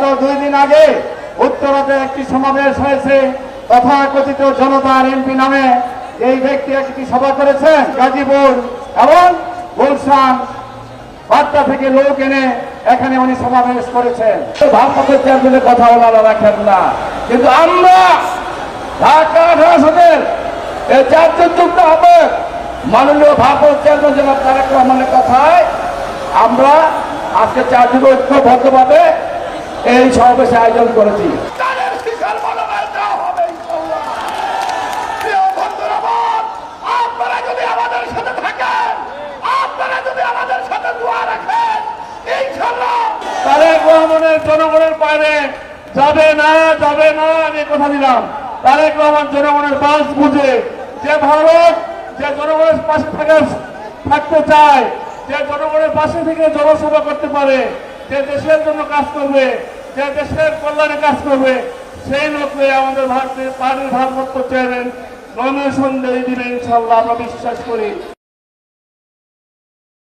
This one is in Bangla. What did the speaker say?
গত দুই দিন আগে উত্তরাতে একটি সমাবেশ হয়েছে। তথাকথিত জনতার এমপি নামে এই ব্যক্তি একটি সভা করেছেন, গাজীপুর এবং গুলশান। বার্তা থেকে লোক এনে এখানে উনি সমাবেশ করেছেন। চেয়ারম্যানের কথা ওনারা রাখেন না। কিন্তু আমরা ঢাকা এই চারজন যুক্ত হবে। মাননীয় ভারপ্রাপ্ত চেয়ারম্যান জনাব তারেক রহমানের কথায় আমরা আজকে চারজন ঐক্যবদ্ধভাবে এই সমাবেশে আয়োজন করেছি। তারেক রহমানের জনগণের বাইরে যাবে না যাবে না আমি কথা দিলাম। তারেক রহমান জনগণের বাস বুঝে যে ভারত যে জনগণের পাশে থাকা থাকতে চায় যে জনগণের পাশে থেকে জনসেবা করতে পারে যে দেশের জন্য কাজ করবে, যে দেশের কল্যাণে কাজ করবে, সেই লোককে আমাদের ভারতের পানির ভারপ্রাপ্ত চেয়ারম্যান দেবী দিবেন ইনশাল্লাহ আমরা বিশ্বাস করি।